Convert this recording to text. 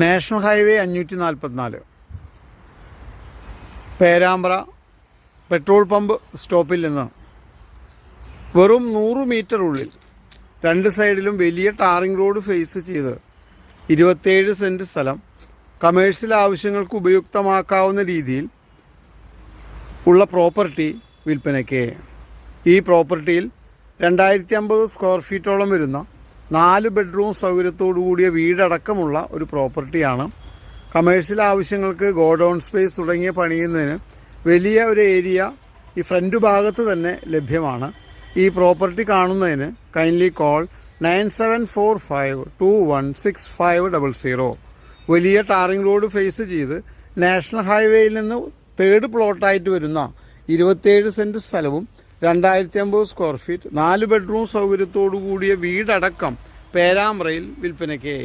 National highway അഞ്ഞൂറ്റി നാൽപ്പത്തിനാല് Perambra petrol pump സ്റ്റോപ്പിൽ നിന്ന് വെറും നൂറ് മീറ്റർ ഉള്ളിൽ രണ്ട് സൈഡിലും വലിയ ടാറിംഗ് റോഡ് ഫേസ് ചെയ്ത് ഇരുപത്തേഴ് സെന്റ് സ്ഥലം കമേഴ്ഷ്യൽ ആവശ്യങ്ങൾക്ക് ഉപയുക്തമാക്കാവുന്ന രീതിയിൽ ഉള്ള പ്രോപ്പർട്ടി വിൽപ്പനയ്ക്ക്. ഈ പ്രോപ്പർട്ടിയിൽ രണ്ടായിരത്തി അമ്പത് സ്ക്വയർ ഫീറ്റോളം വരുന്ന നാല് ബെഡ്റൂം സൗകര്യത്തോടു കൂടിയ വീടടക്കമുള്ള ഒരു പ്രോപ്പർട്ടിയാണ്. കമേഴ്ഷ്യൽ ആവശ്യങ്ങൾക്ക് ഗോഡൗൺ സ്പേസ് തുടങ്ങിയ പണിയുന്നതിന് വലിയ ഒരു ഏരിയ ഈ ഫ്രണ്ട് ഭാഗത്ത് തന്നെ ലഭ്യമാണ്. ഈ പ്രോപ്പർട്ടി കാണുന്നതിന് kindly call nine seven four five two one six five double zero. വലിയ ടാറിംഗ് റോഡ് ഫേസ് ചെയ്ത് നാഷണൽ ഹൈവേയിൽ നിന്ന് തേർഡ് പ്ലോട്ടായിട്ട് വരുന്ന ഇരുപത്തേഴ് സെന്റ് സ്ഥലവും രണ്ടായിരത്തി അമ്പത് സ്ക്വയർ ഫീറ്റ് നാല് ബെഡ്റൂം സൗകര്യത്തോടു കൂടിയ വീടടക്കം പേരാമ്പ്രയിൽ വിൽപ്പനയ്ക്ക്.